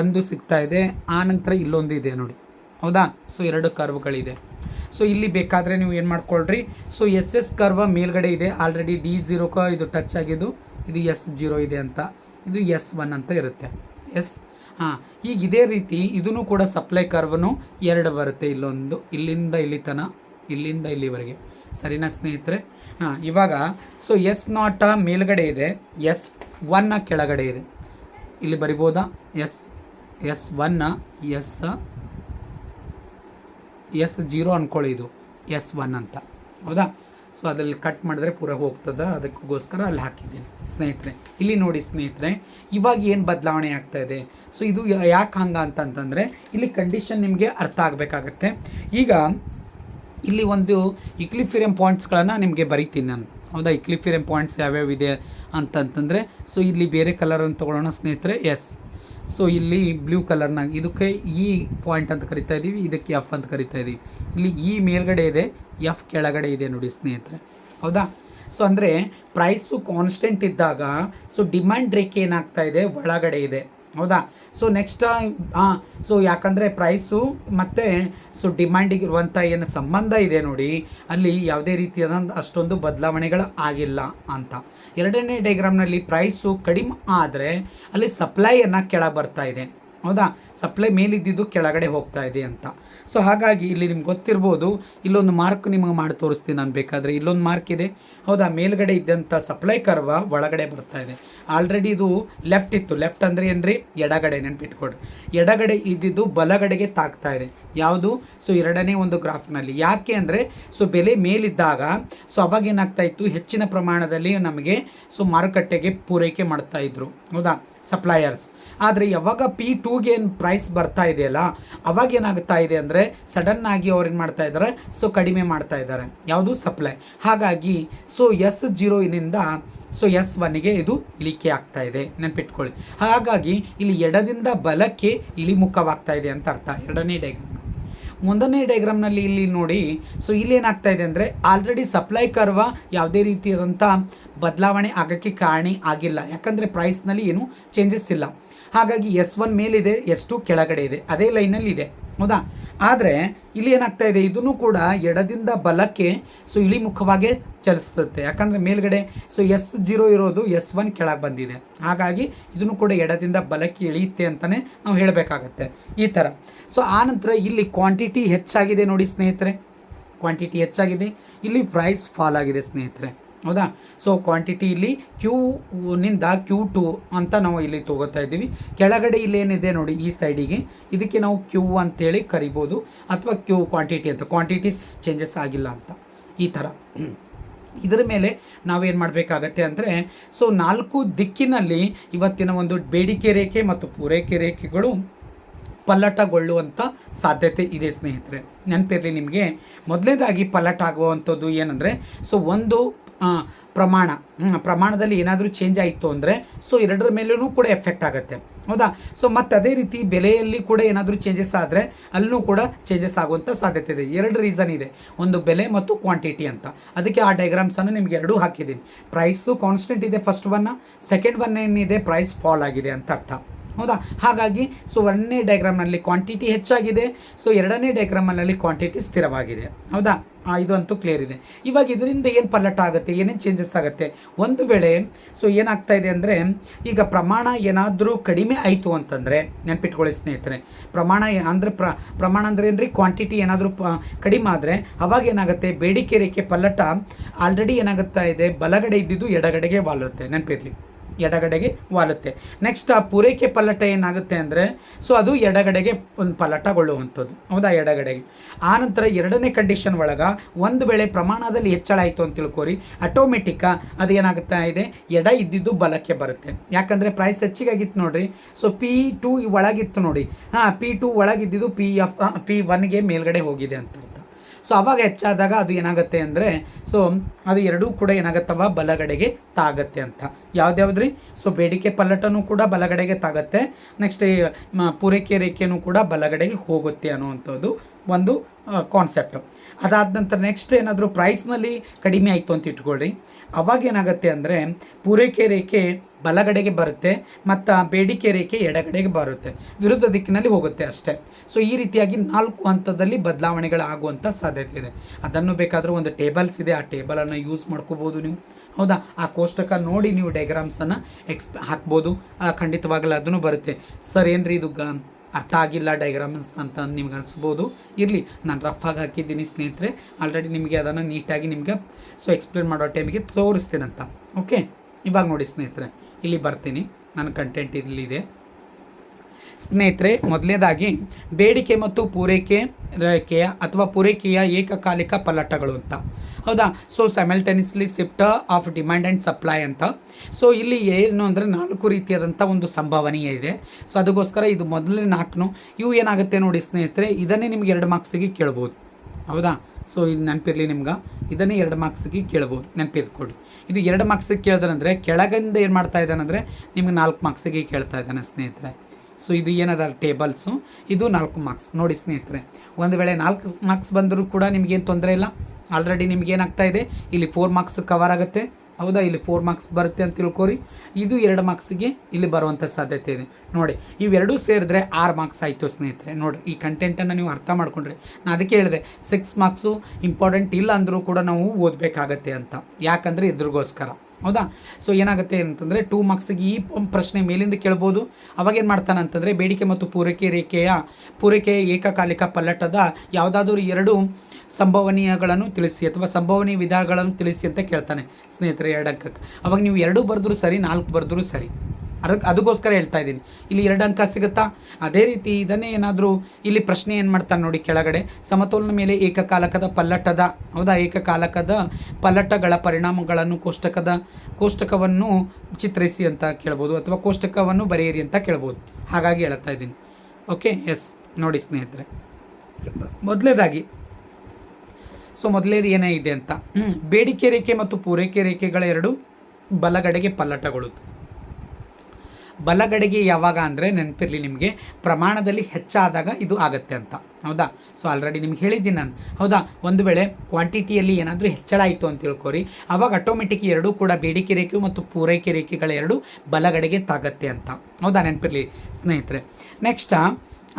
ಒಂದು ಸಿಗ್ತಾ ಇದೆ, ಆ ನಂತರ ಇಲ್ಲೊಂದು ಇದೆ ನೋಡಿ. ಹೌದಾ? ಸೊ ಎರಡು ಕರ್ವ್ಗಳಿದೆ ಸೊ ಇಲ್ಲಿ ಬೇಕಾದರೆ ನೀವು ಏನು ಮಾಡ್ಕೊಳ್ರಿ? ಸೊ ಎಸ್ ಎಸ್ ಕರ್ವ ಮೇಲ್ಗಡೆ ಇದೆ. ಆಲ್ರೆಡಿ ಡಿ ಜೀರೋಕ ಇದು ಟಚ್ ಆಗಿದ್ದು, ಇದು ಎಸ್ ಜೀರೋ ಇದೆ ಅಂತ. ಇದು ಎಸ್ ಒನ್ ಅಂತ ಇರುತ್ತೆ. ಎಸ್. ಹಾಂ ಈಗ ಇದೇ ರೀತಿ ಇದೂ ಕೂಡ ಸಪ್ಲೈ ಕರ್ವನು ಎರಡು ಬರುತ್ತೆ ಇಲ್ಲೊಂದು, ಇಲ್ಲಿಂದ ಇಲ್ಲಿ ತನ, ಇಲ್ಲಿಂದ ಇಲ್ಲಿವರೆಗೆ. ಸರಿನಾ ಸ್ನೇಹಿತರೆ? ಹಾಂ, ಇವಾಗ ಸೊ ಎಸ್ ನಾಟ ಮೇಲ್ಗಡೆ ಇದೆ ಎಸ್ ಒನ್ನ ಕೆಳಗಡೆ ಇದೆ. ಇಲ್ಲಿ ಬರಿಬೋದಾ? ಎಸ್ ಎಸ್ ಒನ್ನ ಎಸ್ ಎಸ್ ಜೀರೋ ಅಂದ್ಕೊಳ್ಳಿ ಇದು ಎಸ್ ಒನ್ ಅಂತ. ಹೌದಾ? ಸೊ ಅದರಲ್ಲಿ ಕಟ್ ಮಾಡಿದ್ರೆ ಪೂರ ಹೋಗ್ತದ. ಅದಕ್ಕೋಸ್ಕರ ಅಲ್ಲಿ ಹಾಕಿದ್ದೀನಿ. ಸ್ನೇಹಿತರೆ, ಇಲ್ಲಿ ನೋಡಿ ಸ್ನೇಹಿತರೆ, ಇವಾಗ ಏನು ಬದಲಾವಣೆ ಆಗ್ತಾ ಇದೆ? ಸೊ ಇದು ಯಾಕೆ ಹಂಗ ಅಂತಂತಂದರೆ, ಇಲ್ಲಿ ಕಂಡೀಷನ್ ನಿಮಗೆ ಅರ್ಥ ಆಗಬೇಕಾಗತ್ತೆ. ಈಗ, ಇಲ್ಲಿ ಒಂದು ಇಕ್ಲಿಫಿರಿಯಂ ಪಾಯಿಂಟ್ಸ್ಗಳನ್ನು ನಿಮಗೆ ಬರಿತೀನಿ ನಾನು. ಹೌದಾ? ಇಕ್ಲಿಫಿರಿಯಂ ಪಾಯಿಂಟ್ಸ್ ಯಾವ್ಯಾವ ಇದೆ ಅಂತಂತಂದರೆ ಸೊ ಇಲ್ಲಿ ಬೇರೆ ಕಲರನ್ನು ತೊಗೊಳ್ಳೋಣ ಸ್ನೇಹಿತರೆ. ಎಸ್ ಸೊ ಇಲ್ಲಿ ಬ್ಲೂ ಕಲರ್ನಾಗ ಇದಕ್ಕೆ ಇ ಪಾಯಿಂಟ್ ಅಂತ ಕರಿತಾ ಇದ್ದೀವಿ ಇದಕ್ಕೆ ಎಫ್ ಅಂತ ಕರಿತಾ ಇದ್ದೀವಿ ಇಲ್ಲಿ ಇ ಮೇಲ್ಗಡೆ ಇದೆ ಎಫ್ ಕೆಳಗಡೆ ಇದೆ ನೋಡಿ ಸ್ನೇಹಿತರೆ. ಹೌದಾ? ಸೊ ಅಂದರೆ ಪ್ರೈಸು ಕಾನ್ಸ್ಟೆಂಟ್ ಇದ್ದಾಗ ಸೊ ಡಿಮ್ಯಾಂಡ್ ರೇಖೆ ಏನಾಗ್ತಾ ಇದೆ? ಒಳಗಡೆ ಇದೆ. ಹೌದಾ? ಸೊ ನೆಕ್ಸ್ಟ್ ಹಾಂ ಸೊ ಯಾಕಂದರೆ ಪ್ರೈಸು ಮತ್ತು ಸೊ ಡಿಮ್ಯಾಂಡಿಗಿರುವಂಥ ಏನು ಸಂಬಂಧ ಇದೆ ನೋಡಿ, ಅಲ್ಲಿ ಯಾವುದೇ ರೀತಿಯಾದ ಅಷ್ಟೊಂದು ಬದಲಾವಣೆಗಳು ಆಗಿಲ್ಲ ಅಂತ. ಎರಡನೇ ಡೈಗ್ರಾಮ್ನಲ್ಲಿ ಪ್ರೈಸು ಕಡಿಮೆ ಆದರೆ, ಅಲ್ಲಿ ಸಪ್ಲೈಯನ್ನು ಕೆಳಗೆ ಬರ್ತಾ ಇದೆ. ಹೌದಾ? ಸಪ್ಲೈ ಮೇಲಿದ್ದಿದ್ದು ಕೆಳಗಡೆ ಹೋಗ್ತಾ ಇದೆ ಅಂತ. ಸೊ ಹಾಗಾಗಿ ಇಲ್ಲಿ ನಿಮ್ಗೆ ಗೊತ್ತಿರ್ಬೋದು, ಇಲ್ಲೊಂದು ಮಾರ್ಕ್ ನಿಮಗೆ ಮಾಡಿ ತೋರಿಸ್ತೀನಿ ನಾನು ಬೇಕಾದರೆ. ಇಲ್ಲೊಂದು ಮಾರ್ಕ್ ಇದೆ. ಹೌದಾ? ಮೇಲ್ಗಡೆ ಇದ್ದಂಥ ಸಪ್ಲೈ ಕರ್ವ ಒಳಗಡೆ ಬರ್ತಾ ಇದೆ. ಆಲ್ರೆಡಿ ಇದು ಲೆಫ್ಟ್ ಇತ್ತು. ಲೆಫ್ಟ್ ಅಂದರೆ ಏನ್ರಿ? ಎಡಗಡೆ ನೆನ್ಪಿಟ್ಕೊಡ್ರಿ ಎಡಗಡೆ ಇದ್ದಿದ್ದು ಬಲಗಡೆಗೆ ತಾಗ್ತಾ ಇದೆ. ಯಾವುದು? ಸೊ ಎರಡನೇ ಒಂದು ಗ್ರಾಫ್ನಲ್ಲಿ ಯಾಕೆ ಅಂದರೆ ಸೊ ಬೆಲೆ ಮೇಲಿದ್ದಾಗ ಸೊ ಅವಾಗ ಏನಾಗ್ತಾ ಇತ್ತು? ಹೆಚ್ಚಿನ ಪ್ರಮಾಣದಲ್ಲಿ ನಮಗೆ ಸೊ ಮಾರುಕಟ್ಟೆಗೆ ಪೂರೈಕೆ ಮಾಡ್ತಾ ಇದ್ರು. ಹೌದಾ? ಸಪ್ಲೈಯರ್ಸ್ ಆದರೆ ಯಾವಾಗ ಪಿ ಟೂಗೆ ಏನು ಪ್ರೈಸ್ ಬರ್ತಾ ಇದೆಯಲ್ಲ, ಅವಾಗ ಏನಾಗ್ತಾ ಇದೆ ಅಂದರೆ ಸಡನ್ ಆಗಿ ಅವ್ರು ಏನು ಮಾಡ್ತಾ ಇದ್ದಾರೆ ಸೊ ಕಡಿಮೆ ಮಾಡ್ತಾ ಇದ್ದಾರೆ ಯಾವುದು ಸಪ್ಲೈ ಹಾಗಾಗಿ ಸೊ ಎಸ್ ಜೀರೋನಿಂದ ಸೊ ಎಸ್ ಒನ್ಗೆ ಇದು ಇಳಿಕೆ ಆಗ್ತಾ ಇದೆ, ನೆನಪಿಟ್ಕೊಳ್ಳಿ. ಹಾಗಾಗಿ, ಇಲ್ಲಿ ಎಡದಿಂದ ಬಲಕ್ಕೆ ಇಳಿಮುಖವಾಗ್ತಾ ಇದೆ ಅಂತ ಅರ್ಥ. ಎರಡನೇ ಡೈಗ್ರಾಮ್ ಒಂದನೇ ಡೈಗ್ರಾಮ್ನಲ್ಲಿ ಇಲ್ಲಿ ನೋಡಿ ಸೊ ಇಲ್ಲಿ ಏನಾಗ್ತಾ ಇದೆ ಅಂದರೆ ಆಲ್ರೆಡಿ ಸಪ್ಲೈ ಕರ್ವ ಯಾವುದೇ ರೀತಿಯಾದಂಥ ಬದಲಾವಣೆ ಆಗೋಕ್ಕೆ ಕಾರಣ ಆಗಿಲ್ಲ. ಯಾಕಂದರೆ ಪ್ರೈಸ್ನಲ್ಲಿ ಏನು ಚೇಂಜಸ್ ಇಲ್ಲ. ಹಾಗಾಗಿ ಎಸ್ ಒನ್ ಮೇಲಿದೆ, ಎಸ್ ಟು ಕೆಳಗಡೆ ಇದೆ, ಅದೇ ಲೈನಲ್ಲಿ ಇದೆ, ಹೌದಾ? ಆದರೆ ಇಲ್ಲಿ ಏನಾಗ್ತಾ ಇದೆ, ಇದನ್ನು ಕೂಡ ಎಡದಿಂದ ಬಲಕ್ಕೆ, ಸೊ ಇಳಿಮುಖವಾಗೇ ಚಲಿಸ್ತದೆ ಯಾಕಂದರೆ ಮೇಲ್ಗಡೆ, ಸೊ ಎಸ್ ಜೀರೋ ಇರೋದು ಎಸ್ ಒನ್ ಕೆಳಗೆ ಬಂದಿದೆ. ಹಾಗಾಗಿ ಇದನ್ನು ಕೂಡ ಎಡದಿಂದ ಬಲಕ್ಕೆ ಇಳಿಯುತ್ತೆ ಅಂತಲೇ ನಾವು ಹೇಳಬೇಕಾಗತ್ತೆ. ಈ ಥರ ಸೊ ಆನಂತರ ಇಲ್ಲಿ ಕ್ವಾಂಟಿಟಿ ಹೆಚ್ಚಾಗಿದೆ ನೋಡಿ ಸ್ನೇಹಿತರೆ. ಕ್ವಾಂಟಿಟಿ ಹೆಚ್ಚಾಗಿದೆ. ಇಲ್ಲಿ ಪ್ರೈಸ್ ಫಾಲ್ ಆಗಿದೆ ಸ್ನೇಹಿತರೆ. ಹೌದಾ? ಸೊ ಕ್ವಾಂಟಿಟಿ ಇಲ್ಲಿ ಕ್ಯೂ ನಿಂದ ಕ್ಯೂ ಟು ಅಂತ ನಾವು ಇಲ್ಲಿ ತಗೋತಾ ಇದ್ದೀವಿ. ಕೆಳಗಡೆ ಇಲ್ಲಿ ಏನಿದೆ ನೋಡಿ, ಈ ಸೈಡಿಗೆ ಇದಕ್ಕೆ ನಾವು ಕ್ಯೂ ಅಂತೇಳಿ ಕರಿಬೋದು. ಅಥವಾ ಕ್ಯೂ ಕ್ವಾಂಟಿಟಿ ಅಂತ. ಕ್ವಾಂಟಿಟೀಸ್ ಚೇಂಜಸ್ ಆಗಿಲ್ಲ ಅಂತ. ಈ ಥರ. ಇದರ ಮೇಲೆ ನಾವೇನು ಮಾಡಬೇಕಾಗತ್ತೆ ಅಂದರೆ ಸೊ ನಾಲ್ಕು ದಿಕ್ಕಿನಲ್ಲಿ ಇವತ್ತಿನ ಒಂದು ಬೇಡಿಕೆ ರೇಖೆ ಮತ್ತು ಪೂರೈಕೆ ರೇಖೆಗಳು ಪಲ್ಲಟಗೊಳ್ಳುವಂಥ ಸಾಧ್ಯತೆ ಇದೆ, ಸ್ನೇಹಿತರೆ. ನೆನಪಿರಲಿ ನಿಮಗೆ. ಮೊದಲನೇದಾಗಿ ಪಲ್ಲಟ ಆಗುವಂಥದ್ದು ಏನಂದರೆ ಸೊ ಒಂದು ಪ್ರಮಾಣ. ಪ್ರಮಾಣದಲ್ಲಿ ಏನಾದರೂ ಚೇಂಜ್ ಆಯಿತು ಅಂದರೆ ಸೊ ಎರಡರ ಮೇಲೂ ಕೂಡ ಎಫೆಕ್ಟ್ ಆಗುತ್ತೆ. ಹೌದಾ? ಸೊ ಮತ್ತು ಅದೇ ರೀತಿ ಬೆಲೆಯಲ್ಲಿ ಕೂಡ ಏನಾದರೂ ಚೇಂಜಸ್ ಆದರೆ, ಅಲ್ಲೂ ಕೂಡ ಚೇಂಜಸ್ ಆಗುವಂಥ ಸಾಧ್ಯತೆ ಇದೆ. ಎರಡು ರೀಸನ್ ಇದೆ. ಒಂದು ಬೆಲೆ ಮತ್ತು ಕ್ವಾಂಟಿಟಿ ಅಂತ. ಅದಕ್ಕೆ ಆ ಡೈಗ್ರಾಮ್ಸನ್ನು ನಿಮ್ಗೆ ಎರಡೂ ಹಾಕಿದ್ದೀನಿ. ಪ್ರೈಸು ಕಾನ್ಸ್ಟೆಂಟ್ ಇದೆ ಫಸ್ಟ್ ಒನ್ನ ಸೆಕೆಂಡ್ ಒನ್ ಏನಿದೆ? ಪ್ರೈಸ್ ಫಾಲ್ ಆಗಿದೆ ಅಂತ ಅರ್ಥ. ಹೌದಾ? ಹಾಗಾಗಿ ಸೊ ಒಂದನೇ ಡೈಗ್ರಾಮ್ನಲ್ಲಿ ಕ್ವಾಂಟಿಟಿ ಹೆಚ್ಚಾಗಿದೆ ಸೊ ಎರಡನೇ ಡಯಾಗ್ರಾಮ್ನಲ್ಲಿ ಕ್ವಾಂಟಿಟಿ ಸ್ಥಿರವಾಗಿದೆ. ಹೌದಾ? ಆ, ಇದು ಅಂತೂ ಕ್ಲಿಯರ್ ಇದೆ. ಇವಾಗ ಇದರಿಂದ ಏನು ಪಲ್ಲಟ ಆಗುತ್ತೆ? ಏನೇನು ಚೇಂಜಸ್ ಆಗುತ್ತೆ? ಒಂದು ವೇಳೆ ಸೊ ಏನಾಗ್ತಾ ಇದೆ ಅಂದರೆ ಈಗ ಪ್ರಮಾಣ ಏನಾದರೂ ಕಡಿಮೆ ಆಯಿತು ಅಂತಂದರೆ ನೆನ್ಪಿಟ್ಕೊಳ್ಳಿ ಸ್ನೇಹಿತರೆ. ಪ್ರಮಾಣ ಅಂದರೆ ಪ್ರ ಪ್ರಮಾಣ ಅಂದರೆ ರೀ ಕ್ವಾಂಟಿಟಿ ಏನಾದರೂ ಪ ಕಡಿಮೆ ಆದರೆ ಅವಾಗ ಏನಾಗುತ್ತೆ? ಬೇಡಿಕೆ ರೇಖೆ ಪಲ್ಲಟ ಆಲ್ರೆಡಿ ಏನಾಗುತ್ತಾ ಇದೆ? ಬಲಗಡೆ ಇದ್ದಿದ್ದು ಎಡಗಡೆಗೆ ವಾಲುತ್ತೆ. ನೆನಪಿರಲಿ. ಎಡಗಡೆಗೆ ವಾಲುತ್ತೆ. ನೆಕ್ಸ್ಟ್ ಆ ಪೂರೈಕೆ ಪಲ್ಲಟ ಏನಾಗುತ್ತೆ ಅಂದರೆ ಸೊ ಅದು ಎಡಗಡೆಗೆ ಒಂದು ಪಲ್ಲಟಗೊಳ್ಳುವಂಥದ್ದು. ಹೌದಾ? ಎಡಗಡೆಗೆ. ಆನಂತರ ಎರಡನೇ ಕಂಡೀಷನ್ ಒಳಗೆ ಒಂದು ವೇಳೆ ಪ್ರಮಾಣದಲ್ಲಿ ಹೆಚ್ಚಳ ಆಯಿತು ಅಂತ ತಿಳ್ಕೊರಿ ಆಟೋಮೆಟಿಕ್ಕ ಅದು ಏನಾಗುತ್ತಾ ಇದೆ? ಎಡ ಇದ್ದಿದ್ದು ಬಲಕ್ಕೆ ಬರುತ್ತೆ. ಯಾಕಂದರೆ ಪ್ರೈಸ್ ಹೆಚ್ಚಿಗಾಗಿತ್ತು ನೋಡಿರಿ. ಸೊ ಪಿ ಟು ಒಳಗಿತ್ತು ನೋಡಿ. ಹಾಂ ಪಿ ಟು ಒಳಗಿದ್ದಿದ್ದು ಪಿ ಎಫ್ ಪಿ ಒನ್ಗೆ ಮೇಲ್ಗಡೆ ಹೋಗಿದೆ ಅಂತ. ಸೊ ಅವಾಗ ಹೆಚ್ಚಾದಾಗ ಅದು ಏನಾಗುತ್ತೆ ಅಂದರೆ, ಸೊ ಅದು ಎರಡೂ ಕೂಡ ಏನಾಗತ್ತವ? ಬಲಗಡೆಗೆ ತಾಗತ್ತೆ ಅಂತ. ಯಾವ್ದ್ಯಾವ್ದ್ರಿ? ಸೊ ಬೇಡಿಕೆ ಪಲ್ಲಟನೂ ಕೂಡ ಬಲಗಡೆಗೆ ತಾಗತ್ತೆ. ನೆಕ್ಸ್ಟ್ ಪೂರೈಕೆ ರೇಖೆಯೂ ಕೂಡ ಬಲಗಡೆಗೆ ಹೋಗುತ್ತೆ ಅನ್ನುವಂಥದ್ದು ಒಂದು ಕಾನ್ಸೆಪ್ಟ್ ಅದಾದ ನಂತರ ನೆಕ್ಸ್ಟ್ ಏನಾದರೂ ಪ್ರೈಸ್ನಲ್ಲಿ ಕಡಿಮೆ ಆಯಿತು ಅಂತ ಇಟ್ಕೊಳ್ಳಿ ಅವಾಗ ಏನಾಗುತ್ತೆ ಅಂದರೆ ಪೂರೈಕೆ ರೇಖೆ ಬಲಗಡೆಗೆ ಬರುತ್ತೆ ಮತ್ತು ಬೇಡಿಕೆ ರೇಖೆ ಎಡಗಡೆಗೆ ಬರುತ್ತೆ. ವಿರುದ್ಧ ದಿಕ್ಕಿನಲ್ಲಿ ಹೋಗುತ್ತೆ ಅಷ್ಟೇ. ಸೊ ಈ ರೀತಿಯಾಗಿ ನಾಲ್ಕು ಹಂತದಲ್ಲಿ ಬದಲಾವಣೆಗಳಾಗುವಂಥ ಸಾಧ್ಯತೆ ಇದೆ. ಅದನ್ನು ಬೇಕಾದರೂ ಒಂದು ಟೇಬಲ್ಸ್ ಇದೆ. ಆ ಟೇಬಲನ್ನು ಯೂಸ್ ಮಾಡ್ಕೋಬೋದು ನೀವು. ಹೌದಾ? ಆ ಕೋಷ್ಟಕ ನೋಡಿ ನೀವು ಡೈಗ್ರಾಮ್ಸನ್ನು ಎಕ್ಸ್ ಹಾಕ್ಬೋದು. ಖಂಡಿತವಾಗಲೂ ಅದನ್ನು ಬರುತ್ತೆ. ಸರ್, ಏನ್ರಿ ಇದು ಗ ಅರ್ಥ ಆಗಿಲ್ಲ ಡೈಗ್ರಾಮ್ಸ್ ಅಂತ ನಿಮ್ಗೆ ಅನಿಸ್ಬೋದು. ಇರಲಿ, ನಾನು ರಫ್ ಆಗಿ ಹಾಕಿದ್ದೀನಿ ಸ್ನೇಹಿತರೆ. ಆಲ್ರೆಡಿ ನಿಮಗೆ ಅದನ್ನು ನೀಟಾಗಿ ನಿಮಗೆ ಸೊ ಎಕ್ಸ್ಪ್ಲೇನ್ ಮಾಡೋ ಟೈಮಿಗೆ ತೋರಿಸ್ತೀನಂತ. ಓಕೆ ಇವಾಗ ನೋಡಿ ಸ್ನೇಹಿತರೆ, ಇಲ್ಲಿ ಬರ್ತೀನಿ. ನನ್ನ ಕಂಟೆಂಟ್ ಇಲ್ಲಿದೆ. ಸ್ನೇಹಿತರೆ, ಮೊದಲನೇದಾಗಿ ಬೇಡಿಕೆ ಮತ್ತು ಪೂರೈಕೆ, ರೇಖೆಯ ಅಥವಾ ಪೂರೈಕೆಯ ಏಕಕಾಲಿಕ ಪಲ್ಲಟಗಳು ಅಂತ. ಹೌದಾ? So simultaneously shift of demand and supply ಅಂತ. ಸೊ ಇಲ್ಲಿ ಏನು ಅಂದರೆ ನಾಲ್ಕು ರೀತಿಯಾದಂಥ ಒಂದು ಸಂಭಾವನೆ ಇದೆ. ಸೊ ಅದಕ್ಕೋಸ್ಕರ ಇದು ಮೊದಲನೇ ನಾಲ್ಕು ಇವು ಏನಾಗುತ್ತೆ ನೋಡಿ ಸ್ನೇಹಿತರೆ, ಇದನ್ನೇ ನಿಮ್ಗೆ ಎರಡು ಮಾರ್ಕ್ಸಿಗೆ ಕೇಳ್ಬೋದು. ಹೌದಾ? ಸೊ ಇದು ನೆನಪಿರಲಿ ನಿಮ್ಗೆ. ಇದನ್ನೇ ಎರಡು ಮಾರ್ಕ್ಸಿಗೆ ಕೇಳ್ಬೋದು. ನೆನಪಿದ್ಕೊಡಿ ಇದು ಎರಡು ಮಾರ್ಕ್ಸಿಗೆ ಕೇಳಿದ್ರಂದರೆ ಕೆಳಗಿಂದ ಏನು ಮಾಡ್ತಾ ಇದ್ದಾನಂದರೆ, ನಿಮ್ಗೆ ನಾಲ್ಕು ಮಾರ್ಕ್ಸಿಗೆ ಕೇಳ್ತಾ ಇದ್ದಾನೆ ಸ್ನೇಹಿತರೆ. ಸೊ ಇದು ಏನದ? ಟೇಬಲ್ಸು ಇದು ನಾಲ್ಕು ಮಾರ್ಕ್ಸ್ ನೋಡಿ ಸ್ನೇಹಿತರೆ, ಒಂದು ವೇಳೆ ನಾಲ್ಕು ಮಾರ್ಕ್ಸ್ ಬಂದರೂ ಕೂಡ ನಿಮಗೇನು ತೊಂದರೆ ಇಲ್ಲ. ಆಲ್ರೆಡಿ ನಿಮಗೇನಾಗ್ತಾ ಇದೆ? ಇಲ್ಲಿ ಫೋರ್ ಮಾರ್ಕ್ಸ್ ಕವರ್ ಆಗುತ್ತೆ. ಹೌದಾ? ಇಲ್ಲಿ ಫೋರ್ ಮಾರ್ಕ್ಸ್ ಬರುತ್ತೆ ಅಂತ ತಿಳ್ಕೊರಿ. ಇದು ಎರಡು ಮಾರ್ಕ್ಸಿಗೆ ಇಲ್ಲಿ ಬರುವಂಥ ಸಾಧ್ಯತೆ ಇದೆ. ನೋಡಿ, ಇವೆರಡೂ ಸೇರಿದ್ರೆ ಆರು ಮಾರ್ಕ್ಸ್ ಆಯಿತು ಸ್ನೇಹಿತರೆ. ನೋಡಿ, ಈ ಕಂಟೆಂಟನ್ನು ನೀವು ಅರ್ಥ ಮಾಡ್ಕೊಂಡ್ರೆ. ನಾನು ಅದಕ್ಕೆ ಹೇಳಿದೆ ಸಿಕ್ಸ್ ಮಾರ್ಕ್ಸು ಇಂಪಾರ್ಟೆಂಟ್ ಇಲ್ಲ ಅಂದರೂ ಕೂಡ ನಾವು ಓದಬೇಕಾಗತ್ತೆ ಅಂತ. ಯಾಕಂದರೆ ಇದ್ರಿಗೋಸ್ಕರ ಹೌದಾ? ಸೊ ಏನಾಗುತ್ತೆ ಅಂತಂದರೆ ಟೂ ಮಾರ್ಕ್ಸಿಗೆ ಈ ಪ್ರಶ್ನೆ ಮೇಲಿಂದ ಕೇಳ್ಬೋದು. ಅವಾಗೇನು ಮಾಡ್ತಾನೆ ಅಂತಂದರೆ ಬೇಡಿಕೆ ಮತ್ತು ಪೂರೈಕೆ ರೇಖೆಯ, ಪೂರೈಕೆ ಏಕಕಾಲಿಕ ಪಲ್ಲಟದ ಯಾವುದಾದ್ರೂ ಎರಡು ಸಂಭವನೀಯಗಳನ್ನು ತಿಳಿಸಿ ಅಥವಾ ಸಂಭವನೀಯ ವಿಧಾನಗಳನ್ನು ತಿಳಿಸಿ ಅಂತ ಕೇಳ್ತಾನೆ ಸ್ನೇಹಿತರೆ ಎರಡು ಅಂಕಕ್ಕೆ ಅವಾಗ ನೀವು ಎರಡು ಬರೆದ್ರೂ ಸರಿ, ನಾಲ್ಕು ಬರೆದ್ರೂ ಸರಿ. ಅದಕ್ಕೆ ಅದಕ್ಕೋಸ್ಕರ ಹೇಳ್ತಾ ಇದ್ದೀನಿ. ಇಲ್ಲಿ ಎರಡು ಅಂಕ ಸಿಗುತ್ತಾ? ಅದೇ ರೀತಿ ಇದನ್ನೇ ಏನಾದರೂ ಇಲ್ಲಿ ಪ್ರಶ್ನೆ ಏನು ಮಾಡ್ತಾನೆ ನೋಡಿ ಕೆಳಗಡೆ. ಸಮತೋಲನ ಮೇಲೆ ಏಕಕಾಲಕದ ಪಲ್ಲಟದ, ಹೌದಾ? ಏಕಕಾಲಕದ ಪಲ್ಲಟಗಳ ಪರಿಣಾಮಗಳನ್ನು ಕೋಷ್ಟಕದ, ಕೋಷ್ಟಕವನ್ನು ಚಿತ್ರಿಸಿ ಅಂತ ಕೇಳ್ಬೋದು ಅಥವಾ ಕೋಷ್ಟಕವನ್ನು ಬರೆಯಿರಿ ಅಂತ ಕೇಳ್ಬೋದು. ಹಾಗಾಗಿ ಹೇಳ್ತಾ ಇದ್ದೀನಿ. ಓಕೆ ಎಸ್ ನೋಡಿ ಸ್ನೇಹಿತರೆ. ಮೊದಲೇದಾಗಿ, ಸೊ ಮೊದಲೇದು ಏನೇ ಇದೆ ಅಂತ. ಬೇಡಿಕೆ ರೇಖೆ ಮತ್ತು ಪೂರೈಕೆ ರೇಖೆಗಳ ಎರಡು ಬಲಗಡೆಗೆ ಪಲ್ಲಟಗೊಳ್ಳುತ್ತದೆ ಬಲಗಡೆಗೆ ಯಾವಾಗ ಅಂದರೆ ನೆನಪಿರಲಿ ನಿಮಗೆ, ಪ್ರಮಾಣದಲ್ಲಿ ಹೆಚ್ಚಾದಾಗ ಇದು ಆಗುತ್ತೆ ಅಂತ. ಹೌದಾ? ಸೊ ಆಲ್ರೆಡಿ ನಿಮ್ಗೆ ಹೇಳಿದ್ದೀನಿ ನಾನು. ಹೌದಾ? ಒಂದು ವೇಳೆ ಕ್ವಾಂಟಿಟಿಯಲ್ಲಿ ಏನಾದರೂ ಹೆಚ್ಚಳ ಆಯಿತು ಅಂತ ತಿಳ್ಕೊರಿ. ಆವಾಗ ಆಟೋಮೆಟಿಕ್ ಎರಡೂ ಕೂಡ ಬೇಡಿಕೆ ರೇಖೆ ಮತ್ತು ಪೂರೈಕೆ ರೇಖೆಗಳೆರಡೂ ಬಲಗಡೆಗೆ ತಾಗತ್ತೆ ಅಂತ. ಹೌದಾ ನೆನಪಿರಲಿ ಸ್ನೇಹಿತರೆ? ನೆಕ್ಸ್ಟ್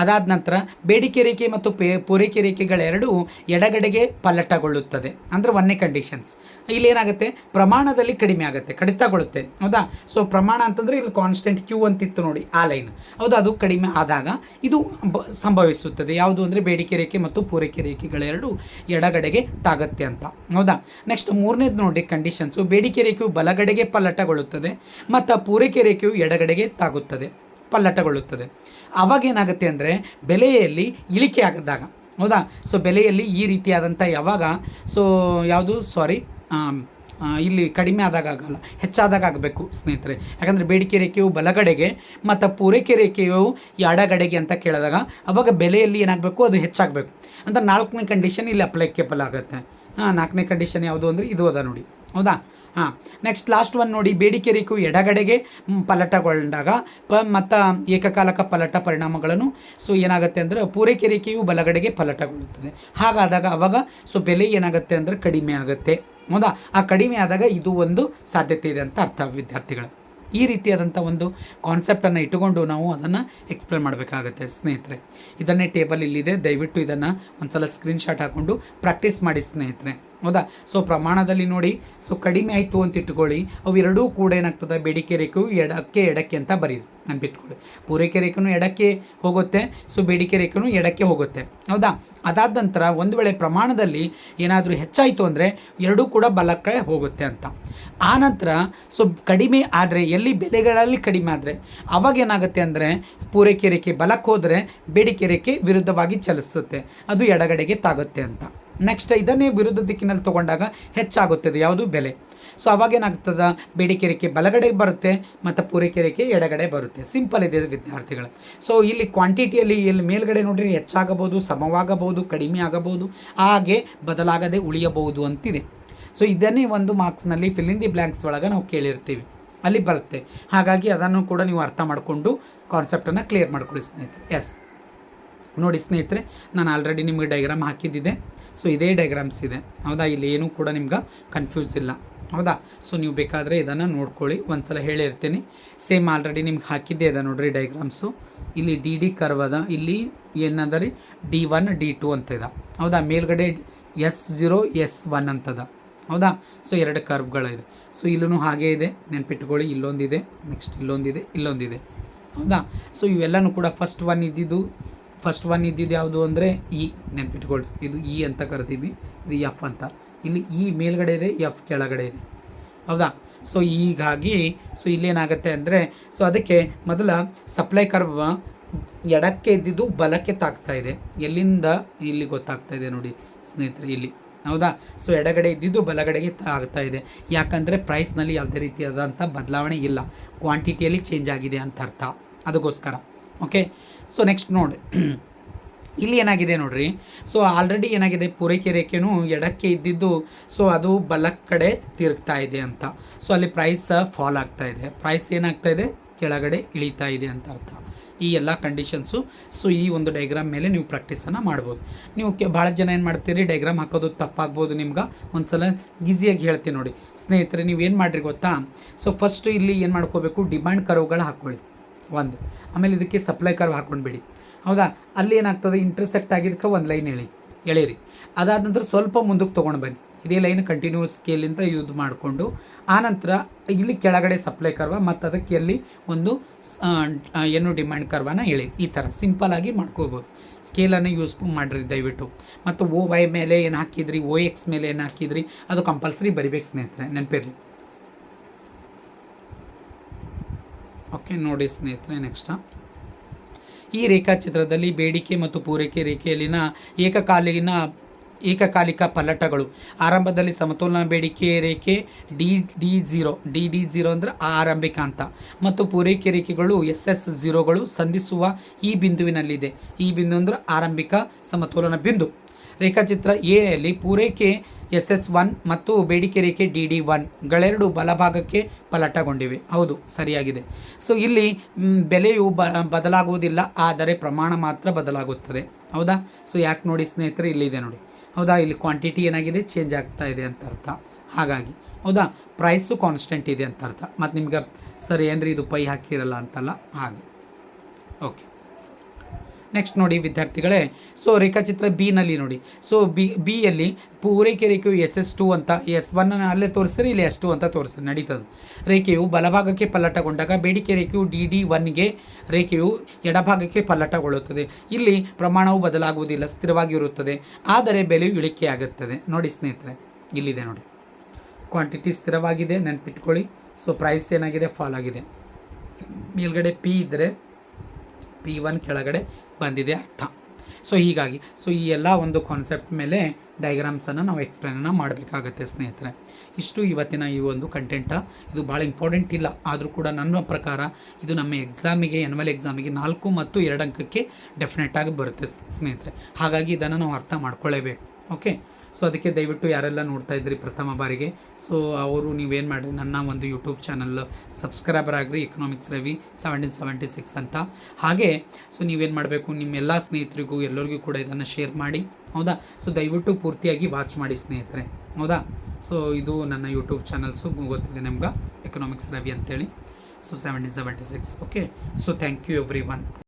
ಅದಾದ ನಂತರ ಬೇಡಿಕೆ ರೇಖೆ ಮತ್ತು ಪೇ, ಪೂರೈಕೆ ರೇಖೆಗಳೆರಡೂ ಎಡಗಡೆಗೆ ಪಲ್ಲಟಗೊಳ್ಳುತ್ತದೆ. ಅಂದರೆ ಒಂದೇ ಕಂಡೀಷನ್ಸ್ ಇಲ್ಲೇನಾಗುತ್ತೆ? ಪ್ರಮಾಣದಲ್ಲಿ ಕಡಿಮೆ ಆಗುತ್ತೆ, ಕಡಿತಗೊಳ್ಳುತ್ತೆ. ಹೌದಾ? ಸೊ ಪ್ರಮಾಣ ಅಂತಂದರೆ ಇಲ್ಲಿ ಕಾನ್ಸ್ಟೆಂಟ್ ಕ್ಯೂ ಅಂತಿತ್ತು ನೋಡಿ, ಆ ಲೈನ್ ಹೌದಾ? ಅದು ಕಡಿಮೆ ಆದಾಗ ಇದು ಸಂಭವಿಸುತ್ತದೆ. ಯಾವುದು ಅಂದರೆ ಬೇಡಿಕೆ ರೇಖೆ ಮತ್ತು ಪೂರೈಕೆ ರೇಖೆಗಳೆರಡು ಎಡಗಡೆಗೆ ತಾಗತ್ತೆ ಅಂತ. ಹೌದಾ? ನೆಕ್ಸ್ಟ್ ಮೂರನೇದು ನೋಡಿ ಕಂಡೀಷನ್ಸು ಬೇಡಿಕೆ ರೇಖೆಯು ಬಲಗಡೆಗೆ ಪಲ್ಲಟಗೊಳ್ಳುತ್ತದೆ, ಮತ್ತು ಪೂರೈಕೆ ರೇಖೆಯು ಎಡಗಡೆಗೆ ತಾಗುತ್ತದೆ, ಪಲ್ಲಟಗೊಳ್ಳುತ್ತದೆ. ಆವಾಗ ಏನಾಗುತ್ತೆ ಅಂದರೆ ಬೆಲೆಯಲ್ಲಿ ಇಳಿಕೆ ಆಗದಾಗ. ಹೌದಾ? ಸೊ ಬೆಲೆಯಲ್ಲಿ ಈ ರೀತಿಯಾದಂಥ ಯಾವಾಗ ಸೊ ಯಾವುದು? ಸಾರಿ ಇಲ್ಲಿ ಕಡಿಮೆ ಆದಾಗ ಆಗಲ್ಲ, ಹೆಚ್ಚಾದಾಗ ಆಗಬೇಕು ಸ್ನೇಹಿತರೆ. ಯಾಕಂದರೆ ಬೇಡಿಕೆ ರೇಖೆಯು ಬಲಗಡೆಗೆ ಮತ್ತು ಪೂರೈಕೆ ರೇಖೆಯು ಎಡಗಡೆಗೆ ಅಂತ ಕೇಳಿದಾಗ ಅವಾಗ ಬೆಲೆಯಲ್ಲಿ ಏನಾಗಬೇಕು? ಅದು ಹೆಚ್ಚಾಗಬೇಕು. ಅಂತ ನಾಲ್ಕನೇ ಕಂಡೀಷನ್ ಇಲ್ಲಿ ಅಪ್ಲೈಕೇಬಲ್ ಆಗುತ್ತೆ. ಹಾಂ ನಾಲ್ಕನೇ ಕಂಡೀಷನ್ ಯಾವುದು ಅಂದರೆ ಇದು ಅದ ನೋಡಿ. ಹೌದಾ? ಹಾಂ ನೆಕ್ಸ್ಟ್ ಲಾಸ್ಟ್ ಒನ್ ನೋಡಿ, ಬೇಡಿಕೆ ರೇಖು ಎಡಗಡೆಗೆ ಪಲಟಗೊಂಡಾಗ ಪ ಮತ್ತು ಏಕಕಾಲಕ ಪಲಟ ಪರಿಣಾಮಗಳನ್ನು. ಸೊ ಏನಾಗುತ್ತೆ ಅಂದರೆ ಪೂರೈಕೆ ರೇಖೆಯು ಬಲಗಡೆಗೆ ಪಲಟಗೊಳ್ಳುತ್ತದೆ. ಹಾಗಾದಾಗ ಅವಾಗ ಸೊ ಬೆಲೆ ಏನಾಗುತ್ತೆ ಅಂದರೆ ಕಡಿಮೆ ಆಗುತ್ತೆ. ಹೌದಾ? ಆ ಕಡಿಮೆ ಆದಾಗ ಇದು ಒಂದು ಸಾಧ್ಯತೆ ಇದೆ ಅಂತ ಅರ್ಥ, ವಿದ್ಯಾರ್ಥಿಗಳು. ಈ ರೀತಿಯಾದಂಥ ಒಂದು ಕಾನ್ಸೆಪ್ಟನ್ನು ಇಟ್ಟುಕೊಂಡು ನಾವು ಅದನ್ನು ಎಕ್ಸ್ಪ್ಲೇನ್ ಮಾಡಬೇಕಾಗತ್ತೆ, ಸ್ನೇಹಿತರೆ. ಇದನ್ನೇ ಟೇಬಲ್ ಇಲ್ಲಿದೆ. ದಯವಿಟ್ಟು ಇದನ್ನು ಒಂದು ಸಲ ಸ್ಕ್ರೀನ್ಶಾಟ್ ಹಾಕ್ಕೊಂಡು ಪ್ರಾಕ್ಟೀಸ್ ಮಾಡಿ, ಸ್ನೇಹಿತರೆ. ಹೌದಾ? ಸೊ ಪ್ರಮಾಣದಲ್ಲಿ ನೋಡಿ ಸೊ ಕಡಿಮೆ ಆಯಿತು ಅಂತ ಇಟ್ಕೊಳ್ಳಿ. ಅವೆರಡೂ ಕೂಡ ಏನಾಗ್ತದೆ? ಬೇಡಿಕೆ ರೇಖೆಯು ಎಡಕ್ಕೆ ಎಡಕ್ಕೆ ಅಂತ ಬರೀರಿ. ಬಿಟ್ಕೊಳ್ಳಿ ಪೂರೈಕೆ ರೇಖೆನೂ ಎಡಕ್ಕೆ ಹೋಗುತ್ತೆ ಸೊ ಬೇಡಿಕೆ ರೇಖೆನೂ ಎಡಕ್ಕೆ ಹೋಗುತ್ತೆ. ಹೌದಾ? ಅದಾದ ನಂತರ ಒಂದು ವೇಳೆ ಪ್ರಮಾಣದಲ್ಲಿ ಏನಾದರೂ ಹೆಚ್ಚಾಯಿತು ಅಂದರೆ ಎರಡೂ ಕೂಡ ಬಲಕ್ಕೆ ಹೋಗುತ್ತೆ ಅಂತ. ಆ ನಂತರ ಸೊ ಕಡಿಮೆ ಆದರೆ, ಎಲ್ಲಿ ಬೆಲೆಗಳಲ್ಲಿ ಕಡಿಮೆ ಆದರೆ, ಅವಾಗ ಏನಾಗುತ್ತೆ ಅಂದರೆ, ಪೂರೈಕೆ ರೇಖೆ ಬಲಕ್ಕೆ ಹೋದರೆ ಬೇಡಿಕೆ ರೇಖೆ ವಿರುದ್ಧವಾಗಿ ಚಲಿಸುತ್ತೆ. ಅದು ಎಡಗಡೆಗೆ ತಾಗುತ್ತೆ ಅಂತ. ನೆಕ್ಸ್ಟ್ ಇದನ್ನೇ ವಿರುದ್ಧ ದಿಕ್ಕಿನಲ್ಲಿ ತೊಗೊಂಡಾಗ ಹೆಚ್ಚಾಗುತ್ತದೆ. ಯಾವುದು? ಬೆಲೆ. ಸೊ ಅವಾಗೇನಾಗ್ತದೆ ಬೇಡಿಕೆ ರೇಖೆ ಬಲಗಡೆ ಬರುತ್ತೆ, ಮತ್ತು ಪೂರೈಕೆ ರೇಖೆ ಎಡಗಡೆ ಬರುತ್ತೆ. ಸಿಂಪಲ್ ಇದೆ ವಿದ್ಯಾರ್ಥಿಗಳು. ಸೊ ಇಲ್ಲಿ ಕ್ವಾಂಟಿಟಿಯಲ್ಲಿ ಇಲ್ಲಿ ಮೇಲ್ಗಡೆ ನೋಡ್ರಿ, ಹೆಚ್ಚಾಗಬಹುದು, ಸಮವಾಗಬಹುದು, ಕಡಿಮೆ ಆಗಬಹುದು, ಹಾಗೆ ಬದಲಾಗದೆ ಉಳಿಯಬಹುದು ಅಂತಿದೆ. ಸೊ ಇದನ್ನೇ ಒಂದು ಮಾರ್ಕ್ಸ್ನಲ್ಲಿ ಫಿಲ್ಲಿಂದಿ ಬ್ಲ್ಯಾಂಕ್ಸ್ ಒಳಗೆ ನಾವು ಕೇಳಿರ್ತೀವಿ. ಅಲ್ಲಿ ಬರುತ್ತೆ. ಹಾಗಾಗಿ ಅದನ್ನು ಕೂಡ ನೀವು ಅರ್ಥ ಮಾಡಿಕೊಂಡು ಕಾನ್ಸೆಪ್ಟನ್ನು ಕ್ಲಿಯರ್ ಮಾಡ್ಕೊಳ್ಳಿ ಸ್ನೇಹಿತರೆ. ಎಸ್ ನೋಡಿ ಸ್ನೇಹಿತರೆ, ನಾನು ಆಲ್ರೆಡಿ ನಿಮಗೆ ಡೈಗ್ರಾಮ್ ಹಾಕಿದ್ದಿದೆ. ಸೊ ಇದೇ ಡೈಗ್ರಾಮ್ಸ್ ಇದೆ. ಹೌದಾ? ಇಲ್ಲಿ ಏನೂ ಕೂಡ ನಿಮ್ಗೆ ಕನ್ಫ್ಯೂಸ್ ಇಲ್ಲ. ಹೌದಾ? ಸೊ ನೀವು ಬೇಕಾದರೆ ಇದನ್ನು ನೋಡ್ಕೊಳ್ಳಿ. ಒಂದ್ಸಲ ಹೇಳಿರ್ತೀನಿ. ಸೇಮ್ ಆಲ್ರೆಡಿ ನಿಮ್ಗೆ ಹಾಕಿದ್ದೇ ಇದೆ ನೋಡಿರಿ ಡೈಗ್ರಾಮ್ಸು ಇಲ್ಲಿ ಡಿ ಡಿ ಕರ್ವ್ ಇಲ್ಲಿ ಏನದ ರೀ? ಡಿ ಒನ್ ಡಿ ಟು ಅಂತ ಇದೆ. ಹೌದಾ? ಮೇಲ್ಗಡೆ ಎಸ್ ಜೀರೋ, ಎಸ್ ಒನ್ ಅಂತದ ಹೌದಾ? ಸೊ ಎರಡು ಕರ್ವ್ಗಳಿದೆ ಸೊ ಇಲ್ಲೂ ಹಾಗೇ ಇದೆ. ನೆನ್ಪಿಟ್ಕೊಳ್ಳಿ. ಇಲ್ಲೊಂದಿದೆ. ನೆಕ್ಸ್ಟ್ ಇಲ್ಲೊಂದಿದೆ. ಇಲ್ಲೊಂದಿದೆ. ಹೌದಾ? ಸೊ ಇವೆಲ್ಲನೂ ಕೂಡ ಫಸ್ಟ್ ಒನ್ ಇದ್ದಿದ್ದು ಫಸ್ಟ್ ಒನ್ ಇದ್ದಿದ್ದು ಯಾವುದು ಅಂದರೆ ಇ ನೆನ್ಪಿಟ್ಕೊಳ್ಳಿ ಇದು ಇ ಅಂತ ಕರಿತೀವಿ. ಇದು ಎಫ್ ಅಂತ. ಇಲ್ಲಿ ಇ ಮೇಲ್ಗಡೆ ಇದೆ ಎಫ್ ಕೆಳಗಡೆ ಇದೆ. ಹೌದಾ? ಸೊ ಹೀಗಾಗಿ ಸೊ ಇಲ್ಲೇನಾಗುತ್ತೆ ಅಂದರೆ ಸೊ ಅದಕ್ಕೆ ಮೊದಲ ಸಪ್ಲೈ ಕರ್ವ್ ಎಡಕ್ಕೆ ಇದ್ದಿದ್ದು ಬಲಕ್ಕೆ ತಾಗ್ತಾ ಇದೆ. ಎಲ್ಲಿಂದ? ಇಲ್ಲಿ ಗೊತ್ತಾಗ್ತಾ ಇದೆ ನೋಡಿ ಸ್ನೇಹಿತರೆ, ಇಲ್ಲಿ. ಹೌದಾ? ಸೊ ಎಡಗಡೆ ಇದ್ದಿದ್ದು ಬಲಗಡೆಗೆ ಆಗ್ತಾ ಇದೆ. ಯಾಕಂದರೆ ಪ್ರೈಸ್ನಲ್ಲಿ ಯಾವುದೇ ರೀತಿಯಾದಂಥ ಬದಲಾವಣೆ ಇಲ್ಲ. ಕ್ವಾಂಟಿಟಿಯಲ್ಲಿ ಚೇಂಜ್ ಆಗಿದೆ ಅಂತ ಅರ್ಥ. ಅದಕ್ಕೋಸ್ಕರ. ಓಕೆ ಸೊ ನೆಕ್ಸ್ಟ್ ನೋಡಿ ಇಲ್ಲಿ ಏನಾಗಿದೆ ನೋಡ್ರಿ? ಸೊ ಆಲ್ರೆಡಿ ಏನಾಗಿದೆ? ಪೂರೈಕೆ ರೇಖೆನೂ ಎಡಕ್ಕೆ ಇದ್ದಿದ್ದು ಸೊ ಅದು ಬಲಕ್ಕೆ ಕಡೆ ತಿರುಗ್ತಾ ಇದೆ ಅಂತ. ಸೊ ಅಲ್ಲಿ ಪ್ರೈಸ್ ಫಾಲ್ ಆಗ್ತಾ ಇದೆ. ಪ್ರೈಸ್ ಏನಾಗ್ತಾ ಇದೆ? ಕೆಳಗಡೆ ಇಳಿತಾ ಇದೆ ಅಂತ ಅರ್ಥ. ಈ ಎಲ್ಲ ಕಂಡೀಷನ್ಸು ಸೊ ಈ ಒಂದು ಡೈಗ್ರಾಮ್ ಮೇಲೆ ನೀವು ಪ್ರಾಕ್ಟೀಸನ್ನು ಮಾಡ್ಬೋದು. ನೀವು ಕೆ ಭಾಳ ಜನ ಏನು ಮಾಡ್ತೀರಿ? ಡೈಗ್ರಾಮ್ ಹಾಕೋದು ತಪ್ಪಾಗ್ಬೋದು ನಿಮ್ಗೆ. ಒಂದು ಸಲ ಈಸಿಯಾಗಿ ಹೇಳ್ತೀನಿ ನೋಡಿ. ಸ್ನೇಹಿತರೆ, ನೀವು ಏನು ಮಾಡಿರಿ ಗೊತ್ತಾ? ಸೊ ಫಸ್ಟು ಇಲ್ಲಿ ಏನು ಮಾಡ್ಕೋಬೇಕು? ಡಿಮ್ಯಾಂಡ್ ಕರ್ವ್ಗಳು ಹಾಕ್ಕೊಳ್ಳಿ ಒಂದು. ಆಮೇಲೆ ಇದಕ್ಕೆ ಸಪ್ಲೈ ಕರ್ವ್ ಹಾಕ್ಕೊಂಡ್ಬಿಡಿ ಹೌದಾ? ಅಲ್ಲಿ ಏನಾಗ್ತದೆ? ಇಂಟರ್ಸೆಕ್ಟ್ ಆಗಿದ್ದಕ್ಕೆ ಒಂದು ಲೈನ್ ಎಳಿ, ಎಳೀರಿ. ಅದಾದ ನಂತರ ಸ್ವಲ್ಪ ಮುಂದಕ್ಕೆ ತೊಗೊಂಡು ಬನ್ನಿ. ಇದೇ ಲೈನ್ ಕಂಟಿನ್ಯೂಸ್ ಸ್ಕೇಲಿಂದ ಯೂಸ್ ಮಾಡಿಕೊಂಡು ಆನಂತರ ಇಲ್ಲಿ ಕೆಳಗಡೆ ಸಪ್ಲೈ ಕರ್ವ ಮತ್ತು ಅದಕ್ಕೆ ಅಲ್ಲಿ ಒಂದು ಏನು ಡಿಮ್ಯಾಂಡ್ ಕರ್ವನ ಹೇಳಿ ಈ ಥರ ಸಿಂಪಲಾಗಿ ಮಾಡ್ಕೋಬೋದು. ಸ್ಕೇಲನ್ನು ಯೂಸ್ ಮಾಡಿರಿ ದಯವಿಟ್ಟು. ಮತ್ತು ಓ ವೈ ಮೇಲೆ ಏನು ಹಾಕಿದ್ರಿ? ಓ ಎಕ್ಸ್ ಮೇಲೆ ಏನು ಹಾಕಿದ್ರಿ? ಅದು ಕಂಪಲ್ಸರಿ ಬರಿಬೇಕು ಸ್ನೇಹಿತರೆ, ನೆನಪಿರಲಿ. ಓಕೆ, ನೋಡಿ ಸ್ನೇಹಿತರೆ ನೆಕ್ಸ್ಟ್ ಈ ರೇಖಾಚಿತ್ರದಲ್ಲಿ ಬೇಡಿಕೆ ಮತ್ತು ಪೂರೈಕೆ ರೇಖೆಯಲ್ಲಿನ ಏಕಕಾಲೀನ, ಏಕಕಾಲಿಕ ಪಲ್ಲಟಗಳು. ಆರಂಭದಲ್ಲಿ ಸಮತೋಲನ ಬೇಡಿಕೆ ರೇಖೆ D D zero, D D zero ಅಂದರೆ ಆರಂಭಿಕ ಅಂತ ಮತ್ತು ಪೂರೈಕೆ ರೇಖೆಗಳು ಎಸ್ ಎಸ್ ಜೀರೋಗಳು ಸಂಧಿಸುವ ಈ ಬಿಂದುವಿನಲ್ಲಿದೆ. ಈ ಬಿಂದು ಅಂದರೆ ಆರಂಭಿಕ ಸಮತೋಲನ ಬಿಂದು. ರೇಖಾಚಿತ್ರ ಎಯಲ್ಲಿ ಯಲ್ಲಿ ಪೂರೈಕೆ ಎಸ್ ಎಸ್ ಒನ್ ಮತ್ತು ಬೇಡಿಕೆ ರೇಖೆ ಡಿ ಡಿ ಒನ್ಗಳೆರಡು ಬಲಭಾಗಕ್ಕೆ ಪಲಟಗೊಂಡಿವೆ. ಹೌದು, ಸರಿಯಾಗಿದೆ. ಸೊ ಇಲ್ಲಿ ಬೆಲೆಯು ಬ, ಬದಲಾಗುವುದಿಲ್ಲ, ಆದರೆ ಪ್ರಮಾಣ ಮಾತ್ರ ಬದಲಾಗುತ್ತದೆ. ಹೌದಾ? ಸೊ ಯಾಕೆ ನೋಡಿ ಸ್ನೇಹಿತರೆ, ಇಲ್ಲಿದೆ ನೋಡಿ. ಹೌದಾ? ಇಲ್ಲಿ ಕ್ವಾಂಟಿಟಿ ಏನಾಗಿದೆ? ಚೇಂಜ್ ಆಗ್ತಾ ಇದೆ ಅಂತ ಅರ್ಥ. ಹಾಗಾಗಿ, ಹೌದಾ? ಪ್ರೈಸು ಕಾನ್ಸ್ಟೆಂಟ್ ಇದೆ ಅಂತ ಅರ್ಥ. ಮತ್ತು ನಿಮ್ಗೆ, ಸರ್, ಏನ್ರಿ ಇದು ಪೈ ಹಾಕಿರಲ್ಲ ಅಂತಲ್ಲ? ಹಾಗೆ. ಓಕೆ ನೆಕ್ಸ್ಟ್ ನೋಡಿ ವಿದ್ಯಾರ್ಥಿಗಳೇ ಸೊ ರೇಖಾಚಿತ್ರ ಬಿನಲ್ಲಿ ನೋಡಿ. ಸೊ ಬಿ ಬಿಯಲ್ಲಿ ಪೂರೈಕೆ ರೇಖೆಯು ಎಸ್ ಎಸ್ ಟು ಅಂತ ಎಸ್ ಒನ್ ಅಲ್ಲೇ ತೋರಿಸ್ತಾರೆ, ಇಲ್ಲಿ ಎಸ್ ಟು ಅಂತ ತೋರಿಸ್ತಾರೆ, ನಡೀತದೆ. ರೇಖೆಯು ಬಲಭಾಗಕ್ಕೆ ಪಲ್ಲಟಗೊಂಡಾಗ ಬೇಡಿಕೆ ರೇಖೆಯು ಡಿ ಡಿ ಒನ್ಗೆ ರೇಖೆಯು ಎಡಭಾಗಕ್ಕೆ ಪಲ್ಲಟಗೊಳ್ಳುತ್ತದೆ. ಇಲ್ಲಿ ಪ್ರಮಾಣವು ಬದಲಾಗುವುದಿಲ್ಲ, ಸ್ಥಿರವಾಗಿರುತ್ತದೆ. ಆದರೆ ಬೆಲೆಯು ಇಳಿಕೆಯಾಗುತ್ತದೆ. ನೋಡಿ ಸ್ನೇಹಿತರೆ, ಇಲ್ಲಿದೆ ನೋಡಿ. ಕ್ವಾಂಟಿಟಿ ಸ್ಥಿರವಾಗಿದೆ, ನೆನ್ಪಿಟ್ಕೊಳ್ಳಿ. ಸೊ ಪ್ರೈಸ್ ಏನಾಗಿದೆ ಫಾಲ್ ಆಗಿದೆ. ಮೇಲ್ಗಡೆ ಪಿ ಇದ್ದರೆ ಪಿ ಒನ್ ಕೆಳಗಡೆ ಬಂದಿದೆ ಅರ್ಥ. ಸೊ ಹೀಗಾಗಿ ಸೊ ಈ ಎಲ್ಲ ಒಂದು ಕಾನ್ಸೆಪ್ಟ್ ಮೇಲೆ ಡೈಗ್ರಾಮ್ಸನ್ನು ನಾವು ಎಕ್ಸ್ಪ್ಲೇನನ್ನು ಮಾಡಬೇಕಾಗತ್ತೆ ಸ್ನೇಹಿತರೆ. ಇಷ್ಟು ಇವತ್ತಿನ ಈ ಒಂದು ಕಂಟೆಂಟ ಇದು ಭಾಳ ಇಂಪಾರ್ಟೆಂಟ್ ಇಲ್ಲ. ಆದರೂ ಕೂಡ ನನ್ನ ಪ್ರಕಾರ ಇದು ನಮ್ಮ ಎಕ್ಸಾಮಿಗೆ ಎನ್ವಲ್ ಎಕ್ಸಾಮಿಗೆ ನಾಲ್ಕು ಮತ್ತು ಎರಡು ಅಂಕಕ್ಕೆ ಡೆಫಿನೆಟಾಗಿ ಬರುತ್ತೆ ಸ್- ಸ್ನೇಹಿತರೆ. ಹಾಗಾಗಿ ಇದನ್ನು ನಾವು ಅರ್ಥ ಮಾಡ್ಕೊಳ್ಳೇಬೇಕು. ಓಕೆ ಸೊ ಅದಕ್ಕೆ ದಯವಿಟ್ಟು ಯಾರೆಲ್ಲ ನೋಡ್ತಾ ಇದ್ರಿ ಪ್ರಥಮ ಬಾರಿಗೆ. ಸೊ ಅವರು ನೀವೇನು ಮಾಡಿ ನನ್ನ ಒಂದು ಯೂಟ್ಯೂಬ್ ಚಾನಲ್ ಸಬ್ಸ್ಕ್ರೈಬರ್ ಆಗಿರಿ economics Ravi seventeen seventy six ಅಂತ. ಹಾಗೆ ಸೊ ನೀವೇನು ಮಾಡಬೇಕು? ನಿಮ್ಮ ಎಲ್ಲ ಸ್ನೇಹಿತರಿಗೂ, ಎಲ್ಲರಿಗೂ ಕೂಡ ಇದನ್ನು ಶೇರ್ ಮಾಡಿ, ಹೌದಾ? ಸೊ ದಯವಿಟ್ಟು ಪೂರ್ತಿಯಾಗಿ ವಾಚ್ ಮಾಡಿ ಸ್ನೇಹಿತರೆ, ಹೌದಾ? ಸೊ ಇದು ನನ್ನ ಯೂಟ್ಯೂಬ್ ಚಾನಲ್ಸು ಗೊತ್ತಿದೆ ನಿಮ್ಗೆ ಎಕನಾಮಿಕ್ಸ್ ರವಿ ಅಂತೇಳಿ. So seventeen seventy six okay so thank you everyone